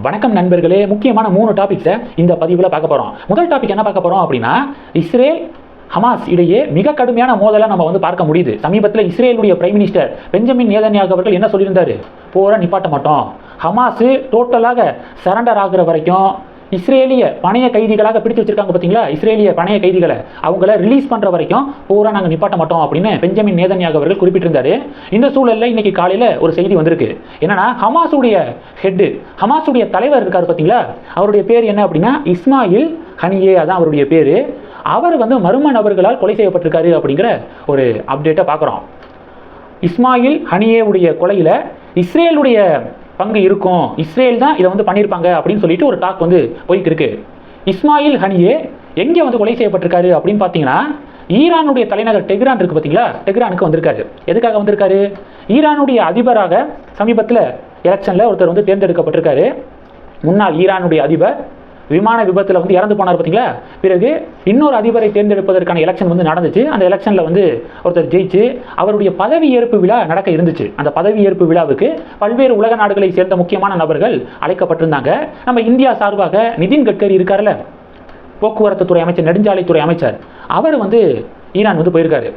வணக்கம் நண்பர்களே முக்கியமான மூணு டாபிக்ஸை இந்த பதிவில் பார்க்க போகிறோம் முதல் டாபிக் என்ன பார்க்க போகிறோம் அப்படின்னா இஸ்ரேல் ஹமாஸ் இடையே மிக கடுமையான மோதலை நம்ம வந்து பார்க்க முடியுது. சமீபத்தில் இஸ்ரேலுடைய பிரைம் மினிஸ்டர் பெஞ்சமின் நேதன்யாக அவர்கள் என்ன சொல்லியிருந்தாரு? போரை நிப்பாட்ட மாட்டோம். ஹமாஸு டோட்டலாக சரண்டர் ஆகிற வரைக்கும் இஸ்ரேலிய பணைய கைதிகளாக பிடித்து வச்சிருக்காங்க பார்த்தீங்களா இஸ்ரேலிய பணைய கைதிகளை. அவங்கள ரிலீஸ் பண்ணுற வரைக்கும் பூரா நாங்கள் நிப்பாட்ட மாட்டோம் அப்படின்னு பெஞ்சமின் நேதன்யாக அவர்கள் குறிப்பிட்டிருந்தாரு. இந்த சூழலில் இன்னைக்கு காலையில் ஒரு செய்தி வந்திருக்கு. என்னன்னா ஹமாஸுடைய ஹெட்டு ஹமாஸுடைய தலைவர் இருக்கார் பார்த்தீங்களா அவருடைய பேர் என்ன அப்படின்னா இஸ்மாயில் ஹனியே அதான் அவருடைய பேர். அவர் வந்து மர்ம நபர்களால் கொலை செய்யப்பட்டிருக்காரு அப்படிங்கிற ஒரு அப்டேட்டை பார்க்குறோம். இஸ்மாயில் ஹனியேவுடைய கொலையில் இஸ்ரேலுடைய பங்கு இருக்கும். இஸ்ரேல் தான் இதை வந்து பண்ணியிருப்பாங்க அப்படின்னு சொல்லிட்டு ஒரு டாக் வந்து போயிட்டு இருக்கு இஸ்மாயில் ஹனியே எங்கே வந்து கொலை செய்யப்பட்டிருக்காரு அப்படின்னு பார்த்தீங்கன்னா ஈரானுடைய தலைநகர் டெஹ்ரான் இருக்கு பார்த்தீங்களா? டெஹ்ரானுக்கு வந்திருக்காரு. எதுக்காக வந்திருக்காரு? ஈரானுடைய அதிபராக சமீபத்தில் எலெக்ஷனில் ஒருத்தர் வந்து தேர்ந்தெடுக்கப்பட்டிருக்காரு. முன்னாள் ஈரானுடைய அதிபர் விமான விபத்தில் வந்து இறந்து போனார் பார்த்தீங்களா பிறகு இன்னொரு அதிபரை தேர்ந்தெடுப்பதற்கான எலெக்ஷன் வந்து நடந்துச்சு. அந்த எலெக்ஷனில் வந்து ஒருத்தர் ஜெயிச்சு அவருடைய பதவி ஏற்பு விழா நடக்க இருந்துச்சு. அந்த பதவி ஏற்பு விழாவுக்கு பல்வேறு உலக நாடுகளை சேர்ந்த முக்கியமான நபர்கள் அழைக்கப்பட்டிருந்தாங்க. நம்ம இந்தியா சார்பாக நிதின் கட்கரி இருக்கார்ல? போக்குவரத்து துறை அமைச்சர் நெடுஞ்சாலைத்துறை அமைச்சர். அவர் வந்து ஈரான் வந்து போயிருக்காரு.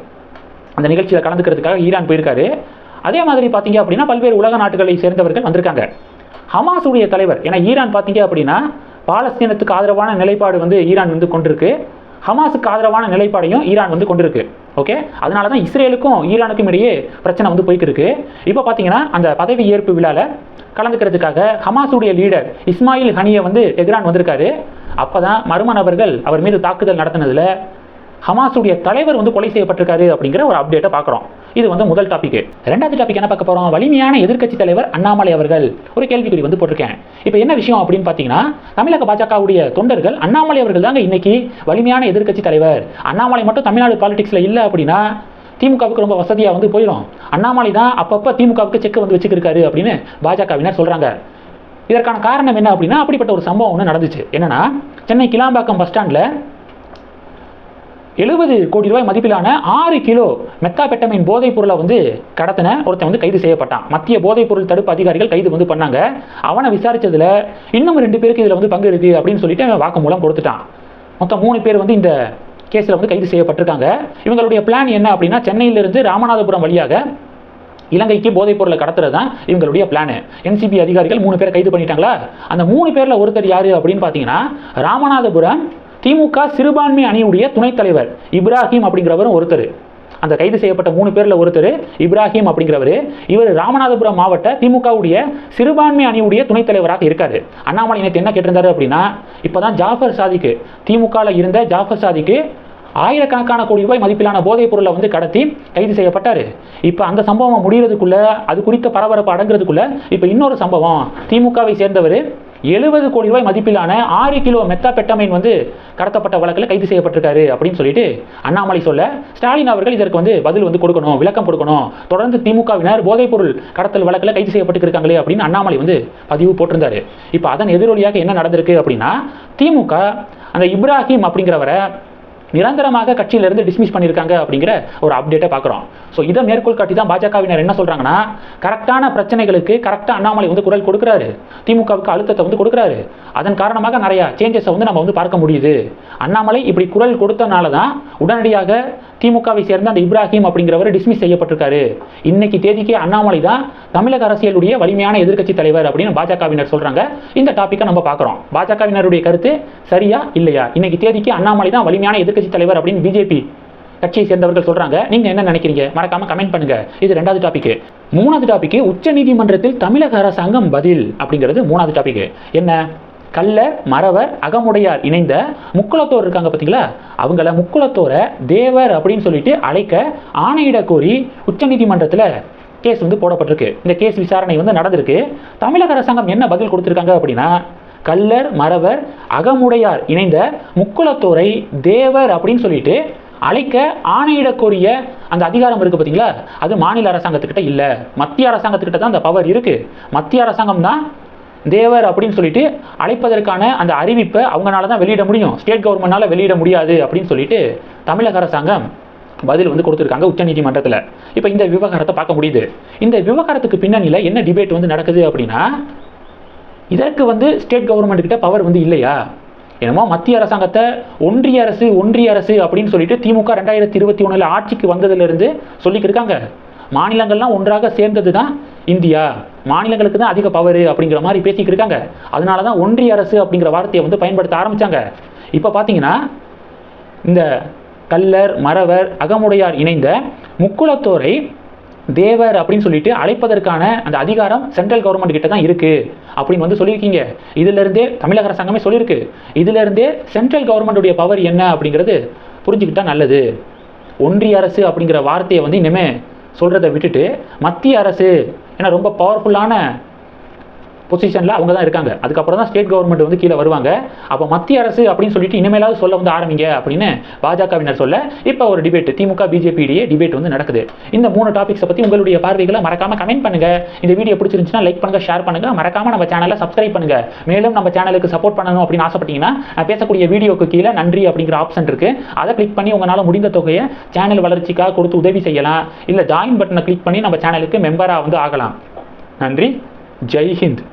அந்த நிகழ்ச்சியில் கலந்துக்கிறதுக்காக ஈரான் போயிருக்காரு. அதே மாதிரி பார்த்தீங்க அப்படின்னா பல்வேறு உலக நாடுகளை சேர்ந்தவர்கள் வந்திருக்காங்க. ஹமாஸுடைய தலைவர் ஏன்னா ஈரான் பார்த்தீங்க அப்படின்னா பாலஸ்தீனத்துக்கு ஆதரவான நிலைப்பாடு வந்து ஈரான் வந்து கொண்டிருக்கு. ஹமாஸுக்கு ஆதரவான நிலைப்பாடையும் ஈரான் வந்து கொண்டிருக்கு. ஓகே அதனால தான் இஸ்ரேலுக்கும் ஈரானுக்கும் இடையே பிரச்சனை வந்து போய்க்கு இருக்கு. இப்போ பார்த்தீங்கன்னா அந்த பதவி ஏற்பு விழாவில் கலந்துக்கிறதுக்காக ஹமாஸுடைய லீடர் இஸ்மாயில் ஹனியை வந்து டெஹ்ரான் வந்திருக்காரு. அப்போ தான் மர்ம நபர்கள் அவர் மீது தாக்குதல் நடத்தினதில் ஹமாஸுடைய தலைவர் வந்து கொலை செய்யப்பட்டிருக்காரு அப்படிங்கிற ஒரு அப்டேட்டை பார்க்குறோம். இது வந்து முதல் டாபிக் ரெண்டாவது டாபிக் என்ன பார்க்க போகிறோம் வலிமையான எதிர்க்கட்சி தலைவர் அண்ணாமலை அவர்கள். ஒரு கேள்விக்குறி வந்து போட்டிருக்கேன். இப்போ என்ன விஷயம் அப்படின்னு பார்த்தீங்கன்னா தமிழக பாஜகவுடைய தொண்டர்கள் அண்ணாமலை அவர்கள் தாங்க இன்னைக்கு வலிமையான எதிர்க்கட்சி தலைவர். அண்ணாமலை மட்டும் தமிழ்நாடு பாலிடிக்ஸில் இல்லை அப்படின்னா திமுகவுக்கு ரொம்ப வசதியாக வந்து போயிடும் அண்ணாமலை தான் அப்பப்போ திமுகவுக்கு செக் வந்து வச்சுக்கிருக்காரு அப்படின்னு பாஜகவினர் சொல்கிறாங்க இதற்கான காரணம் என்ன அப்படின்னா அப்படிப்பட்ட ஒரு சம்பவம் ஒன்று நடந்துச்சு. என்னன்னா சென்னை கிளாம்பாக்கம் பஸ் ஸ்டாண்டில் எழுபது கோடி ரூபாய் மதிப்பிலான ஆறு கிலோ மெத்தாபெட்டமைன் போதைப் பொருளை வந்து கடத்தின ஒருத்தன் வந்து கைது செய்யப்பட்டான். மத்திய போதைப் பொருள் தடுப்பு அதிகாரிகள் கைது வந்து பண்ணாங்க. அவனை விசாரிச்சதுல இன்னும் ரெண்டு பேருக்கு இதில் வந்து பங்கு இருக்கு அப்படின்னு சொல்லிட்டு அவன் வாக்குமூலம் கொடுத்துட்டான். மொத்தம் மூணு பேர் வந்து இந்த கேஸில் வந்து கைது செய்யப்பட்டிருக்காங்க. இவங்களுடைய பிளான் என்ன அப்படின்னா சென்னையிலிருந்து ராமநாதபுரம் வழியாக இலங்கைக்கு போதைப் பொருளை கடத்துறது தான் இவங்களுடைய பிளானு என்சிபி அதிகாரிகள் மூணு பேரை கைது பண்ணிட்டாங்களா? அந்த மூணு பேரில் ஒருத்தர் யார் அப்படின்னு பார்த்தீங்கன்னா ராமநாதபுரம் திமுக சிறுபான்மை அணியுடைய துணைத் தலைவர் இப்ராஹிம் அப்படிங்கிறவரும் ஒருத்தர். அந்த கைது செய்யப்பட்ட மூணு பேரில் ஒருத்தர் இப்ராஹிம் அப்படிங்கிறவர். இவர் ராமநாதபுரம் மாவட்ட திமுகவுடைய சிறுபான்மை அணியுடைய துணைத் தலைவராக இருக்கார். அண்ணாமலை நேற்று என்ன கேட்டிருந்தாரு அப்படின்னா இப்போ தான் ஜாஃபர் சாதிக்கு திமுகவில் இருந்த ஜாஃபர் சாதிக்கு ஆயிரக்கணக்கான கோடி ரூபாய் மதிப்பிலான போதைப் பொருளை வந்து கடத்தி கைது செய்யப்பட்டார். இப்போ அந்த சம்பவம் முடிகிறதுக்குள்ள அது குறித்த பரபரப்பு அடங்குறதுக்குள்ள இப்போ இன்னொரு சம்பவம். திமுகவை சேர்ந்தவர் எழுபது கோடி ரூபாய் மதிப்பிலான ஆறு கிலோ மெத்தாபெட்டமைன் வந்து கடத்தப்பட்ட வழக்கில் கைது செய்யப்பட்டிருக்காரு அப்படின்னு சொல்லிட்டு அண்ணாமலை சொல்ல ஸ்டாலின் அவர்கள் இதற்கு வந்து பதில் வந்து கொடுக்கணும் விளக்கம் கொடுக்கணும். தொடர்ந்து திமுகவினர் போதைப்பொருள் கடத்தல் வழக்கில் கைது செய்யப்பட்டிருக்காங்களே அப்படின்னு அண்ணாமலை வந்து பதிவு போட்டிருந்தாரு. இப்போ அதன் எதிரொலியாக என்ன நடந்திருக்கு அப்படின்னா திமுக அந்த இப்ராஹிம் அப்படிங்கிறவரை நிரந்தரமாக கட்சியிலிருந்து டிஸ்மிஸ் பண்ணியிருக்காங்க அப்படிங்கிற ஒரு அப்டேட்டை பார்க்குறோம். ஸோ இதை மேற்கோள் காட்டி தான் பாஜகவினர் என்ன சொல்கிறாங்கன்னா கரெக்டான பிரச்சனைகளுக்கு கரெக்டாக அண்ணாமலை வந்து குரல் கொடுக்குறாரு. திமுகவுக்கு அழுத்தத்தை வந்து கொடுக்குறாரு. அதன் காரணமாக நிறையா சேஞ்சஸை வந்து நம்ம வந்து பார்க்க முடியுது. அண்ணாமலை இப்படி குரல் கொடுத்தனால தான் உடனடியாக திமுகவை சேர்ந்த அந்த இப்ராஹிம் அப்படிங்கிறவர் டிஸ்மிஸ் செய்யப்பட்டிருக்காரு. இன்னைக்கு தேதிக்கு அண்ணாமலை தான் தமிழக அரசியலுடைய வலிமையான எதிர்க்கட்சி தலைவர் அப்படின்னு பாஜகவினர் சொல்றாங்க. இந்த டாப்பிக்கை நம்ம பார்க்குறோம். பாஜகவினருடைய கருத்து சரியா இல்லையா? இன்னைக்கு தேதிக்கு அண்ணாமலை தான் வலிமையான எதிர்கட்சி தலைவர் அப்படின்னு பிஜேபி கட்சியை சேர்ந்தவர்கள் சொல்றாங்க. நீங்க என்ன நினைக்கிறீங்க? மறக்காம கமெண்ட் பண்ணுங்க. இது ரெண்டாவது டாபிக் மூணாவது டாபிக் உச்ச நீதிமன்றத்தில் தமிழக அரசாங்கம் பதில் அப்படிங்கிறது மூணாவது டாபிக் என்ன? கள்ள மறவர் அகமுடையார் இணைந்த முக்குளத்தோர் இருக்காங்க பார்த்தீங்களா? அவங்கள முக்குளத்தோரை தேவர் அப்படின்னு சொல்லிட்டு அழைக்க ஆணையிட கோரி உச்சநீதிமன்றத்தில் கேஸ் வந்து போடப்பட்டிருக்கு. இந்த கேஸ் விசாரணை வந்து நடந்திருக்கு. தமிழக அரசாங்கம் என்ன பதில் கொடுத்துருக்காங்க அப்படின்னா கள்ளர் மறவர் அகமுடையார் இணைந்த முக்குளத்தோரை தேவர் அப்படின்னு சொல்லிட்டு அழைக்க ஆணையிடக்கூடிய அந்த அதிகாரம் இருக்கு பார்த்தீங்களா? அது மாநில அரசாங்கத்துக்கிட்ட இல்லை. மத்திய அரசாங்கத்துக்கிட்ட தான் அந்த பவர் இருக்கு. மத்திய அரசாங்கம் தான் தேவர் அப்படின்னு சொல்லிட்டு அழைப்பதற்கான அந்த அறிவிப்பை அவங்களால தான் வெளியிட முடியும். ஸ்டேட் கவர்மெண்ட்னால் வெளியிட முடியாது அப்படின்னு சொல்லிட்டு தமிழக அரசாங்கம் பதில் வந்து கொடுத்துருக்காங்க உச்சநீதிமன்றத்தில். இப்போ இந்த விவகாரத்தை பார்க்க முடியுது. இந்த விவகாரத்துக்கு பின்னணியில் என்ன டிபேட் வந்து நடக்குது அப்படின்னா இதற்கு வந்து ஸ்டேட் கவர்மெண்ட் கிட்ட பவர் வந்து இல்லையா? என்னமோ மத்திய அரசாங்கத்தை ஒன்றிய அரசு ஒன்றிய அரசு அப்படின்னு சொல்லிட்டு திமுக ரெண்டாயிரத்தி இருபத்தி ஒன்றில் ஆட்சிக்கு வந்ததிலிருந்து சொல்லிக்கிட்டு இருக்காங்க. மாநிலங்கள்லாம் ஒன்றாக சேர்ந்தது தான் இந்தியா. மாநிலங்களுக்கு தான் அதிக பவர் அப்படிங்கிற மாதிரி பேசிக்கிட்டு இருக்காங்க. அதனால தான் ஒன்றிய அரசு அப்படிங்கிற வார்த்தையை வந்து பயன்படுத்த ஆரம்பித்தாங்க இப்போ பார்த்தீங்கன்னா இந்த கல்லர் மறவர் அகமுடையார் இணைந்த முக்குளத்தோரை தேவர் அப்படின்னு சொல்லிட்டு அழைப்பதற்கான அந்த அதிகாரம் சென்ட்ரல் கவர்மெண்ட் கிட்ட தான் இருக்கு அப்படின்னு வந்து சொல்லியிருக்கீங்க. இதுல இருந்தே தமிழக அரசாங்கமே சொல்லியிருக்கு. இதுல இருந்தே சென்ட்ரல் கவர்மெண்டுடைய பவர் என்ன அப்படிங்கிறது புரிஞ்சுக்கிட்டா நல்லது. ஒன்றிய அரசு அப்படிங்கிற வார்த்தையை வந்து இனிமே சொல்றதை விட்டுட்டு மத்திய அரசு ஏன்னா ரொம்ப பவர்ஃபுல்லான பொசிஷனில் அவங்க தான் இருக்காங்க. அதுக்கப்புறம் தான் ஸ்டேட் கவர்மெண்ட் வந்து கீழே வருவாங்க. அப்போ மத்திய அரசு அப்படின்னு சொல்லிட்டு இனிமேலாவது சொல்ல வந்து ஆரம்பிங்க அப்படின்னு பாஜகவினர் சொல்ல இப்போ ஒரு டிபேட் திமுக பிஜேபி இடையே டிபேட் வந்து நடக்குது. இந்த மூணு டாபிக்ஸை பற்றி உங்களுடைய பார்வைகளை மறக்காம கமெண்ட் பண்ணுங்க. இந்த வீடியோ பிடிச்சிருந்துச்சுன்னா லைக் பண்ணுங்க ஷேர் பண்ணுங்க. மறக்காம நம்ம சேனலை சப்ஸ்கிரைப் பண்ணுங்க. மேலும் நம்ம சேனலுக்கு சப்போர்ட் பண்ணணும் அப்படின்னு ஆசைப்பட்டீங்கன்னா நான் பேசக்கூடிய வீடியோக்கு கீழே நன்றி அப்படிங்கிற ஆப்ஷன் இருக்கு. அதை கிளிக் பண்ணி உங்களால் முடிந்த தொகையை சேனல் வளர்ச்சிக்காக கொடுத்து உதவி செய்யலாம். இல்லை ஜாயின் பட்டனை கிளிக் பண்ணி நம்ம சேனலுக்கு மெம்பராக வந்து ஆகலாம். நன்றி. ஜெய் ஹிந்த்.